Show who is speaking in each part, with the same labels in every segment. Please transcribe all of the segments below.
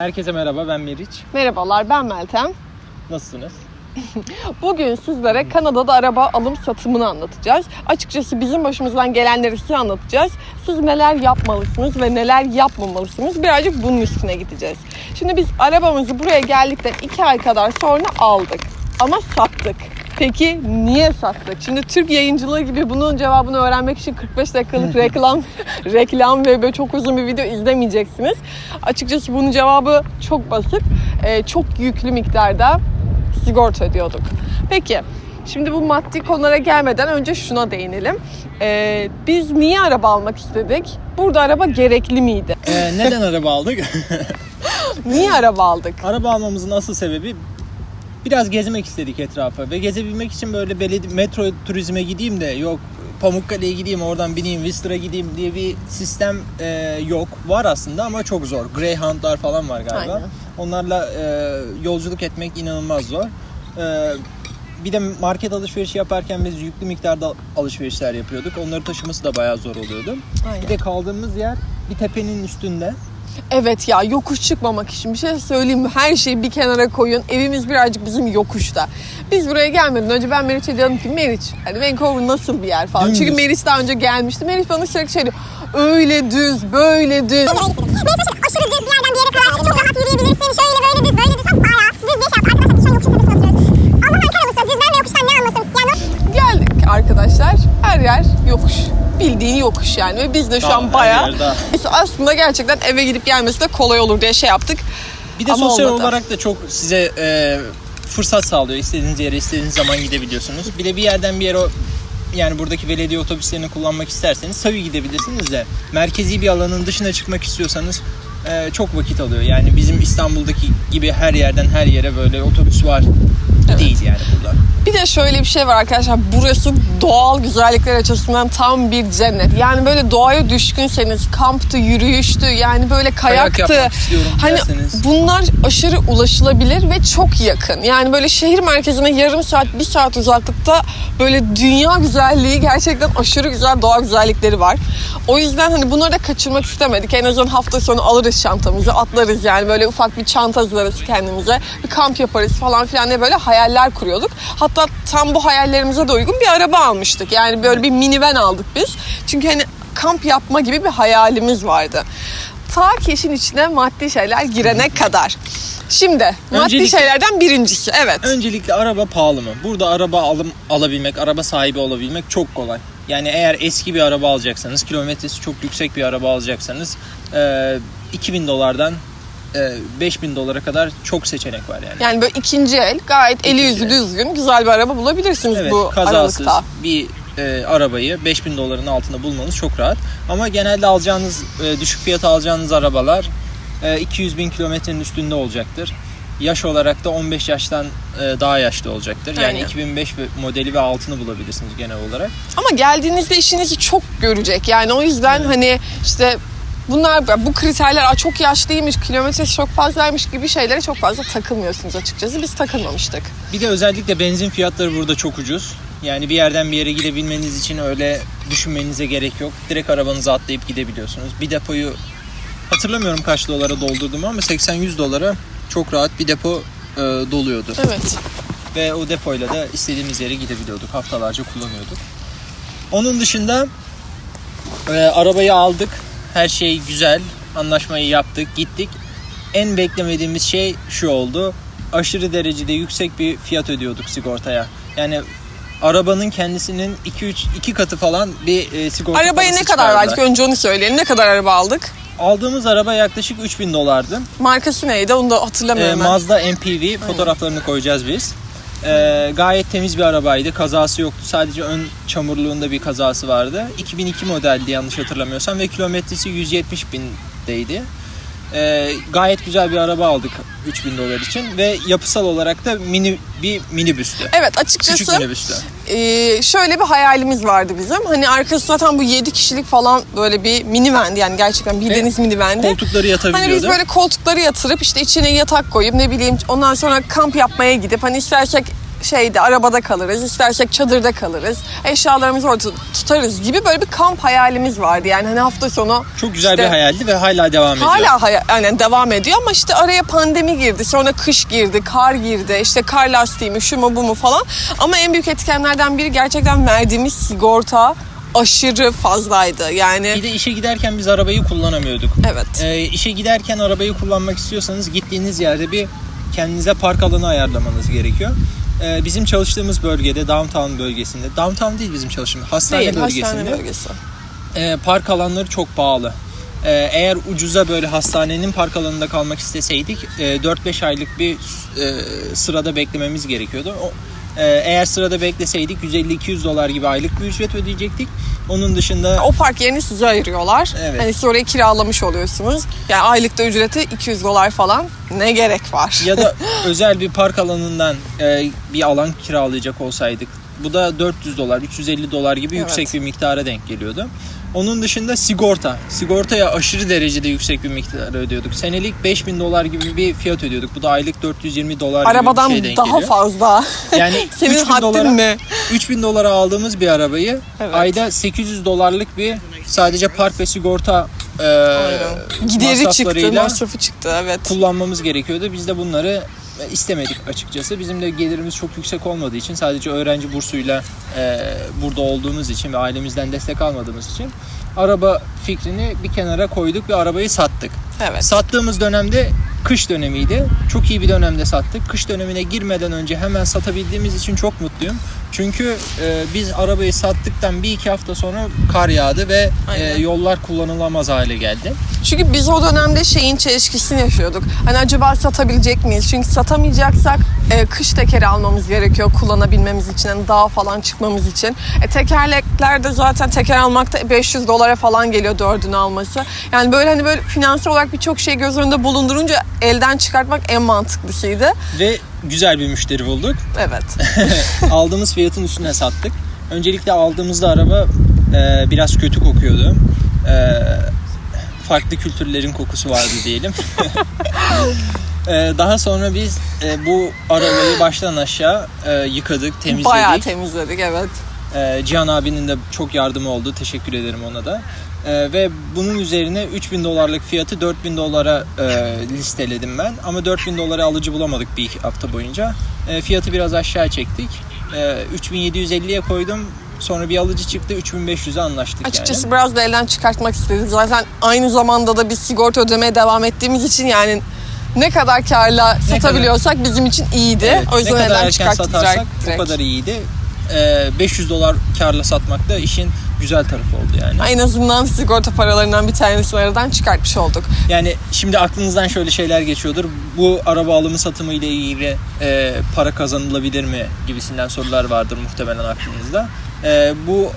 Speaker 1: Herkese merhaba ben Meriç.
Speaker 2: Merhabalar ben Meltem.
Speaker 1: Nasılsınız?
Speaker 2: Bugün sizlere Kanada'da araba alım satımını anlatacağız. Açıkçası bizim başımızdan gelenleri size anlatacağız. Siz neler yapmalısınız ve neler yapmamalısınız birazcık bunun üstüne gideceğiz. Şimdi biz arabamızı buraya geldikten 2 ay kadar sonra aldık ama sattık. Peki niye sattık? Şimdi Türk yayıncılığı gibi bunun cevabını öğrenmek için 45 dakikalık reklam reklam ve böyle çok uzun bir video izlemeyeceksiniz. Açıkçası bunun cevabı çok basit. Ee, çok yüklü miktarda sigorta ödüyorduk. Peki şimdi bu maddi konulara gelmeden önce şuna değinelim. Ee, biz niye araba almak istedik? Burada araba gerekli miydi?
Speaker 1: Ee, neden araba aldık?
Speaker 2: Niye araba aldık?
Speaker 1: araba almamızın asıl sebebi biraz gezmek istedik etrafa ve gezebilmek için böyle beledi metro turizme gideyim de yok Pamukkale'ye gideyim oradan bineyim Whistler'a gideyim diye bir sistem e, yok. Var aslında ama çok zor. Greyhound'lar falan var galiba.
Speaker 2: Aynen.
Speaker 1: Onlarla e, yolculuk etmek inanılmaz zor. E, bir de market alışverişi yaparken biz yüklü miktarda alışverişler yapıyorduk. Onları taşıması da bayağı zor oluyordu. Bir de kaldığımız yer bir tepenin üstünde.
Speaker 2: Evet ya yokuş çıkmamak için bir şey söyleyeyim mi? Her şeyi bir kenara koyun. Evimiz birazcık bizim yokuşta. Biz buraya gelmeden önce ben Meriç'e diyorum ki Meriç hani Vancouver nasıl bir yer falan.
Speaker 1: Dümdüz.
Speaker 2: Çünkü Meriç daha önce gelmişti. Meriç bana sürekli şey diyor. Öyle düz, böyle düz.
Speaker 3: Aşırı düz bir yerden bir yere kadar çok rahat yürüyebilirsin. Şöyle böyle düz, böyle düz. Hop bayağı düz bir şey yap. Arkadaşlar biz şu an yokuşun tepesine oturuyoruz. Allah'ım Ankara mısın? Düzden ve yokuştan ne anlasın? Yani
Speaker 2: Geldik arkadaşlar. Her yer yokuş. Bildiğin yokuş yani. Ve biz de şu an bayağı... aslında gerçekten eve gidip gelmesi de kolay olur diye şey yaptık.
Speaker 1: Bir de
Speaker 2: Ama
Speaker 1: sosyal
Speaker 2: olmadı.
Speaker 1: olarak da çok size e, fırsat sağlıyor. İstediğiniz yere istediğiniz zaman gidebiliyorsunuz. Bir de bir yerden bir yere o- yani buradaki belediye otobüslerini kullanmak isterseniz tabii gidebilirsiniz de merkezi bir alanın dışına çıkmak istiyorsanız e, çok vakit alıyor. Yani bizim İstanbul'daki gibi her yerden her yere böyle otobüs var değil yani burada.
Speaker 2: Bir de şöyle bir şey var arkadaşlar. Burası doğal güzellikler açısından tam bir cennet. Yani böyle doğaya düşkünseniz kamptı, yürüyüştü, yani böyle kayaktı.
Speaker 1: istiyorum
Speaker 2: hani
Speaker 1: derseniz.
Speaker 2: bunlar aşırı ulaşılabilir ve çok yakın. Yani böyle şehir merkezine yarım saat, bir saat uzaklıkta böyle dünya güzelliği gerçekten aşırı güzel doğa güzellikleri var. O yüzden hani bunları da kaçırmak istemedik. En azından hafta sonu alırız çantamızı, atlarız yani böyle ufak bir çanta hazırlarız kendimize. Bir kamp yaparız falan filan diye böyle hayaller kuruyorduk. Hatta tam bu hayallerimize de uygun bir araba almıştık. Yani böyle bir minivan aldık biz. Çünkü hani kamp yapma gibi bir hayalimiz vardı. Ta ki işin içine maddi şeyler girene kadar. Şimdi maddi
Speaker 1: Öncelikle-
Speaker 2: şeylerden birincisi evet.
Speaker 1: Öncelikle araba pahalı mı? Burada araba alım alabilmek, araba sahibi olabilmek çok kolay. Yani eğer eski bir araba alacaksanız, kilometresi çok yüksek bir araba alacaksanız e, 2000 dolardan e, 5000 dolara kadar çok seçenek var yani.
Speaker 2: Yani böyle ikinci el gayet eli yüzü
Speaker 1: el.
Speaker 2: düzgün güzel bir araba bulabilirsiniz
Speaker 1: Evet,
Speaker 2: bu
Speaker 1: kazasız
Speaker 2: aralıkta.
Speaker 1: bir e, arabayı 5000 doların altında bulmanız çok rahat. Ama genelde alacağınız, e, düşük fiyata alacağınız arabalar e, 200 bin kilometrenin üstünde olacaktır. Yaş olarak da 15 yaştan e, daha yaşlı olacaktır. Yani
Speaker 2: Aynen.
Speaker 1: 2005 ve- modeli ve altını bulabilirsiniz genel olarak.
Speaker 2: Ama geldiğinizde işinizi çok görecek. Yani o yüzden hani işte bunlar bu kriterler "Aa, çok yaşlıymış, kilometresi çok fazlaymış gibi şeylere çok fazla takılmıyorsunuz açıkçası. Biz takılmamıştık.
Speaker 1: Bir de özellikle benzin fiyatları burada çok ucuz. Yani bir yerden bir yere gidebilmeniz için öyle düşünmenize gerek yok. Direkt arabanıza atlayıp gidebiliyorsunuz. Bir depoyu hatırlamıyorum kaç dolara doldurdum ama 80-100 dolara çok rahat bir depo e, doluyordu.
Speaker 2: Evet.
Speaker 1: Ve o depoyla da istediğimiz yere gidebiliyorduk. Haftalarca kullanıyorduk. Onun dışında e, arabayı aldık. Her şey güzel. Anlaşmayı yaptık. Gittik. En beklemediğimiz şey şu oldu. Aşırı derecede yüksek bir fiyat ödüyorduk sigortaya. Yani arabanın kendisinin 2-3 iki katı falan bir e, sigorta
Speaker 2: Arabaya ne kadar verdik? Önce onu söyleyelim. Ne kadar araba aldık?
Speaker 1: Aldığımız araba yaklaşık 3000 dolardı.
Speaker 2: Markası neydi? Onu da
Speaker 1: Ee,
Speaker 2: hatırlamıyorum ben.
Speaker 1: Mazda MPV fotoğraflarını koyacağız biz. Ee, gayet temiz bir arabaydı. Kazası yoktu. Sadece ön çamurluğunda bir kazası vardı. 2002 modeldi yanlış hatırlamıyorsam ve kilometresi 170 bindeydi. Ee, gayet güzel bir araba aldık 3000 dolar için ve yapısal olarak da mini bir minibüstü.
Speaker 2: Evet
Speaker 1: Küçük
Speaker 2: açıkçası
Speaker 1: minibüstü.
Speaker 2: Ee, şöyle bir hayalimiz vardı bizim. Hani arkası zaten bu 7 kişilik falan böyle bir minivandi yani gerçekten bildiğiniz minivandi.
Speaker 1: Koltukları yatabiliyordu.
Speaker 2: Hani biz böyle koltukları yatırıp işte içine yatak koyup ne bileyim ondan sonra kamp yapmaya gidip hani istersek şeyde arabada kalırız, istersek çadırda kalırız, eşyalarımızı orada tutarız gibi böyle bir kamp hayalimiz vardı. Yani hani hafta sonu
Speaker 1: Çok güzel
Speaker 2: işte
Speaker 1: bir hayaldi ve hala devam ediyor.
Speaker 2: Hala hay- aynen devam ediyor ama işte araya pandemi girdi, sonra kış girdi, kar girdi, işte kar lastiği mi, şu mu bu mu falan. Ama en büyük etkenlerden biri gerçekten verdiğimiz sigorta aşırı fazlaydı. Yani
Speaker 1: Bir de işe giderken biz arabayı kullanamıyorduk.
Speaker 2: evet.
Speaker 1: Ee, işe giderken arabayı kullanmak istiyorsanız gittiğiniz yerde bir kendinize park alanı ayarlamanız gerekiyor. Ee, bizim çalıştığımız bölgede downtown bölgesinde, downtown değil bizim çalıştığımız hastane
Speaker 2: Değil,
Speaker 1: bölgesinde
Speaker 2: hastane bölgesi.
Speaker 1: e, park alanları çok pahalı. E, eğer ucuza böyle hastanenin park alanında kalmak isteseydik e, 4-5 aylık bir e, sırada beklememiz gerekiyordu. O, eğer sırada bekleseydik 150-200 dolar gibi aylık bir ücret ödeyecektik. Onun dışında
Speaker 2: O park yerini size ayırıyorlar.
Speaker 1: Evet.
Speaker 2: Hani siz orayı kiralamış oluyorsunuz. Yani aylıkta ücreti 200 dolar falan. Ne gerek var?
Speaker 1: ya da özel bir park alanından e, bir alan kiralayacak olsaydık bu da 400 dolar, 350 dolar gibi
Speaker 2: Evet.
Speaker 1: yüksek bir miktara denk geliyordu. Onun dışında sigorta. Sigortaya aşırı derecede yüksek bir miktar ödüyorduk. Senelik 5000 dolar gibi bir fiyat ödüyorduk. Bu da aylık 420 dolar
Speaker 2: Arabadan
Speaker 1: gibi bir şey denk
Speaker 2: daha
Speaker 1: geliyor.
Speaker 2: fazla.
Speaker 1: Yani
Speaker 2: Senin
Speaker 1: 3000
Speaker 2: haddin
Speaker 1: dolara,
Speaker 2: mi?
Speaker 1: 3000 dolara aldığımız bir arabayı
Speaker 2: Evet.
Speaker 1: ayda 800 dolarlık bir sadece park ve sigorta e,
Speaker 2: Gideri çıktı, masrafı çıktı evet.
Speaker 1: kullanmamız gerekiyordu. Biz de bunları istemedik açıkçası. Bizim de gelirimiz çok yüksek olmadığı için sadece öğrenci bursuyla e, burada olduğumuz için ve ailemizden destek almadığımız için araba fikrini bir kenara koyduk ve arabayı sattık.
Speaker 2: Evet.
Speaker 1: Sattığımız dönemde kış dönemiydi. Çok iyi bir dönemde sattık. Kış dönemine girmeden önce hemen satabildiğimiz için çok mutluyum. Çünkü e, biz arabayı sattıktan bir iki hafta sonra kar yağdı ve e, yollar kullanılamaz hale geldi.
Speaker 2: Çünkü biz o dönemde şeyin çelişkisini yaşıyorduk. Hani acaba satabilecek miyiz? Çünkü satamayacaksak e, kış tekeri almamız gerekiyor kullanabilmemiz için. Hani dağa falan çıkmamız için. E, tekerlekler de zaten teker almakta 500 dolara falan geliyor dördünü alması. Yani böyle hani böyle finansal olarak birçok şey göz önünde bulundurunca elden çıkartmak en mantıklısıydı.
Speaker 1: Ve güzel bir müşteri bulduk.
Speaker 2: Evet.
Speaker 1: aldığımız fiyatın üstüne sattık. Öncelikle aldığımızda araba e, biraz kötü kokuyordu. E, farklı kültürlerin kokusu vardı diyelim. E, daha sonra biz e, bu arabayı baştan aşağı e, yıkadık, temizledik.
Speaker 2: Bayağı temizledik evet.
Speaker 1: E, Cihan abinin de çok yardımı oldu. Teşekkür ederim ona da. E, ve bunun üzerine 3000 dolarlık fiyatı 4000 dolara e, listeledim ben. Ama 4000 dolara alıcı bulamadık bir iki hafta boyunca. E, fiyatı biraz aşağı çektik. E, 3750'ye koydum. Sonra bir alıcı çıktı 3500'e anlaştık
Speaker 2: Açıkçası
Speaker 1: yani.
Speaker 2: biraz da elden çıkartmak istedik. Zaten aynı zamanda da biz sigorta ödemeye devam ettiğimiz için yani ne kadar karla satabiliyorsak bizim için iyiydi.
Speaker 1: Evet,
Speaker 2: o yüzden
Speaker 1: ne kadar
Speaker 2: elden
Speaker 1: erken
Speaker 2: çıkarttık
Speaker 1: satarsak
Speaker 2: direkt. direkt.
Speaker 1: o kadar iyiydi. E, 500 dolar karla satmak da işin güzel tarafı oldu yani.
Speaker 2: En azından sigorta paralarından bir tanesini aradan çıkartmış olduk.
Speaker 1: Yani şimdi aklınızdan şöyle şeyler geçiyordur. Bu araba alımı satımı ile ilgili e, para kazanılabilir mi gibisinden sorular vardır muhtemelen aklınızda. E, bu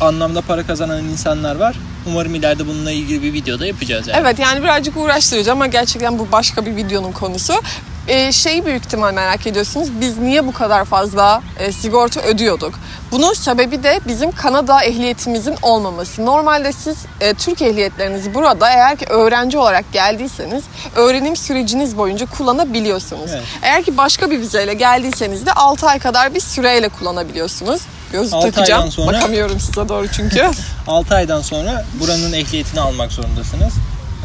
Speaker 1: anlamda para kazanan insanlar var. Umarım ileride bununla ilgili bir videoda yapacağız yani.
Speaker 2: Evet yani birazcık uğraştırıcı ama gerçekten bu başka bir videonun konusu. Ee, şeyi büyük ihtimal merak ediyorsunuz. Biz niye bu kadar fazla e, sigorta ödüyorduk? Bunun sebebi de bizim Kanada ehliyetimizin olmaması. Normalde siz e, Türk ehliyetlerinizi burada eğer ki öğrenci olarak geldiyseniz öğrenim süreciniz boyunca kullanabiliyorsunuz.
Speaker 1: Evet.
Speaker 2: Eğer ki başka bir vizeyle geldiyseniz de 6 ay kadar bir süreyle kullanabiliyorsunuz. Gözlük
Speaker 1: Altı
Speaker 2: takacağım.
Speaker 1: aydan sonra-
Speaker 2: Bakamıyorum size doğru çünkü.
Speaker 1: 6 aydan sonra buranın ehliyetini almak zorundasınız.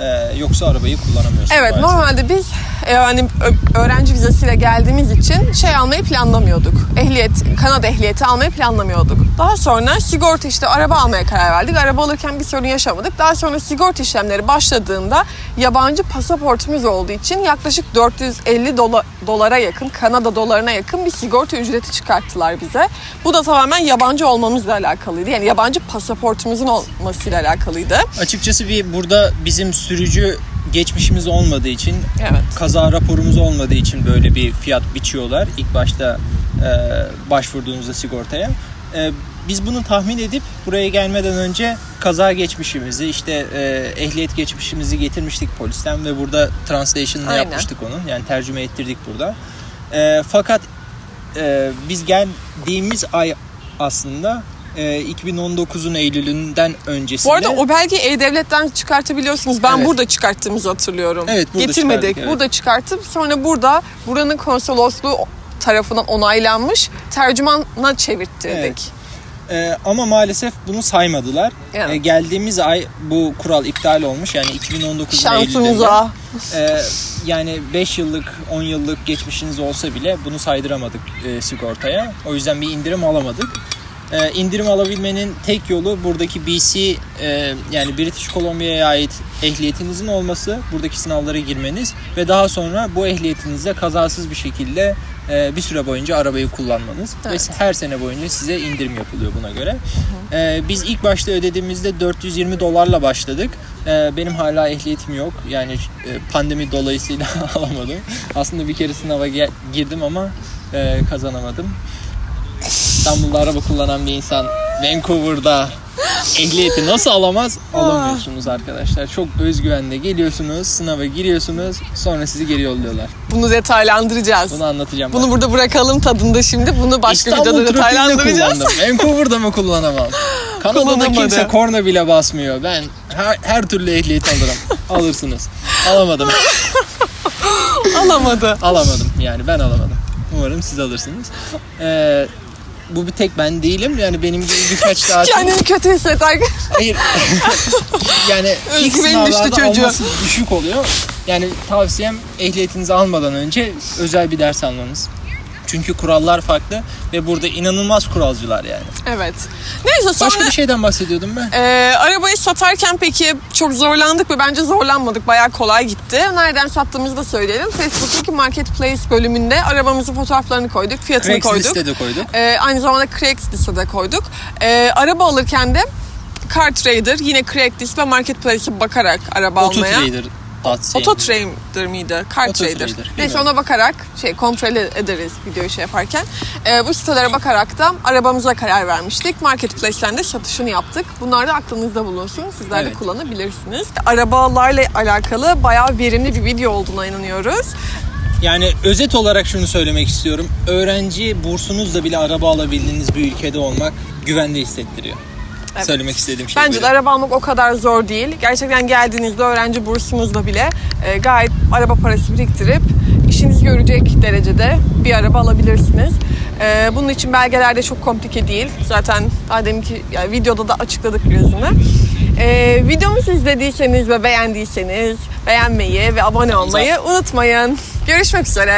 Speaker 1: E, yoksa arabayı kullanamıyorsunuz.
Speaker 2: Evet
Speaker 1: maalesef.
Speaker 2: normalde biz e, hani öğrenci vizesiyle geldiğimiz için şey almayı planlamıyorduk. Ehliyet, Kanada ehliyeti almayı planlamıyorduk. Daha sonra sigorta işte araba almaya karar verdik. Araba alırken bir sorun yaşamadık. Daha sonra sigorta işlemleri başladığında yabancı pasaportumuz olduğu için yaklaşık 450 dola- dolara yakın, Kanada dolarına yakın bir sigorta ücreti çıkarttılar bize. Bu da tamamen yabancı olmamızla alakalıydı. Yani yabancı pasaportumuzun olmasıyla alakalıydı.
Speaker 1: Açıkçası bir burada bizim sürücü geçmişimiz olmadığı için
Speaker 2: Evet.
Speaker 1: kaza raporumuz olmadığı için böyle bir fiyat biçiyorlar ilk başta e, başvurduğunuzda sigortaya. E, biz bunu tahmin edip buraya gelmeden önce kaza geçmişimizi işte e, ehliyet geçmişimizi getirmiştik polisten ve burada translation'ını yapmıştık onun yani tercüme ettirdik burada. E, fakat e, biz geldiğimiz ay aslında e, 2019'un Eylül'ünden öncesinde
Speaker 2: Bu arada o belgeyi E-Devlet'ten çıkartabiliyorsunuz. Ben
Speaker 1: Evet.
Speaker 2: burada çıkarttığımızı hatırlıyorum.
Speaker 1: Evet, burada
Speaker 2: Getirmedik.
Speaker 1: evet.
Speaker 2: Burada çıkartıp sonra burada buranın konsolosluğu tarafından onaylanmış tercümana çevirttirdik.
Speaker 1: Evet. Ee, ama maalesef bunu saymadılar.
Speaker 2: Evet.
Speaker 1: Ee, geldiğimiz ay bu kural iptal olmuş. Yani 2019
Speaker 2: Şansımıza.
Speaker 1: Ee, yani 5 yıllık, 10 yıllık geçmişiniz olsa bile bunu saydıramadık e, sigortaya. O yüzden bir indirim alamadık. Ee, indirim alabilmenin tek yolu buradaki BC e, yani British Columbia'ya ait ehliyetinizin olması, buradaki sınavlara girmeniz ve daha sonra bu ehliyetinizle kazasız bir şekilde e, bir süre boyunca arabayı kullanmanız
Speaker 2: Evet.
Speaker 1: ve her sene boyunca size indirim yapılıyor buna göre. Ee, biz ilk başta ödediğimizde 420 dolarla başladık. Ee, benim hala ehliyetim yok. Yani e, pandemi dolayısıyla alamadım. Aslında bir kere sınava girdim ama e, kazanamadım. İstanbul'da araba kullanan bir insan Vancouver'da ehliyeti nasıl alamaz? Alamıyorsunuz arkadaşlar. Çok özgüvenle geliyorsunuz, sınava giriyorsunuz, sonra sizi geri yolluyorlar.
Speaker 2: Bunu detaylandıracağız.
Speaker 1: Bunu anlatacağım.
Speaker 2: Bunu
Speaker 1: ben.
Speaker 2: burada bırakalım tadında şimdi. Bunu başka
Speaker 1: İstanbul
Speaker 2: videoda
Speaker 1: trafiğinde
Speaker 2: detaylandıracağız.
Speaker 1: kullandım. Vancouver'da mı kullanamam? Kanada'da
Speaker 2: Kullanamadı.
Speaker 1: kimse korna bile basmıyor. Ben her, her türlü ehliyet alırım. Alırsınız. Alamadım.
Speaker 2: Alamadı.
Speaker 1: Alamadım yani ben alamadım. Umarım siz alırsınız. Ee, bu bir tek ben değilim. Yani benim gibi birkaç daha...
Speaker 2: Kendini kötü hisset arkadaşlar.
Speaker 1: Hayır. yani ilk
Speaker 2: Özgüveni düştü
Speaker 1: sınavlarda
Speaker 2: çocuğun.
Speaker 1: alması düşük oluyor. Yani tavsiyem ehliyetinizi almadan önce özel bir ders almanız. Çünkü kurallar farklı ve burada inanılmaz kuralcılar yani.
Speaker 2: Evet. Neyse sonra
Speaker 1: Başka bir şeyden bahsediyordum ben.
Speaker 2: Ee, arabayı satarken peki çok zorlandık mı? Bence zorlanmadık. Bayağı kolay gitti. Nereden sattığımızı da söyleyelim. Facebook'taki Marketplace bölümünde arabamızın fotoğraflarını koyduk, fiyatını koyduk.
Speaker 1: De koyduk.
Speaker 2: Ee, aynı zamanda Craigslist'e de koyduk. Ee, araba alırken de Car Trader, yine Craigslist ve Marketplace'e bakarak araba almaya.
Speaker 1: Autotrader.
Speaker 2: Autotrader miydi? Car Trader. Neyse ona bakarak şey kontrol ederiz videoyu şey yaparken. Ee, bu sitelere bakarak da arabamıza karar vermiştik. Marketplace'ten de satışını yaptık. Bunlar da aklınızda bulunsun. Sizler de
Speaker 1: Evet.
Speaker 2: kullanabilirsiniz. Arabalarla alakalı bayağı verimli bir video olduğuna inanıyoruz.
Speaker 1: Yani özet olarak şunu söylemek istiyorum. Öğrenci bursunuzla bile araba alabildiğiniz bir ülkede olmak güvende hissettiriyor.
Speaker 2: Evet.
Speaker 1: Söylemek istediğim şey
Speaker 2: Bence de araba almak o kadar zor değil. Gerçekten geldiğinizde öğrenci bursunuzla bile e, gayet araba parası biriktirip işinizi görecek derecede bir araba alabilirsiniz. E, bunun için belgeler de çok komplike değil. Zaten daha deminki yani videoda da açıkladık birazını. E, videomuzu izlediyseniz ve beğendiyseniz beğenmeyi ve abone olmayı unutmayın. Görüşmek üzere.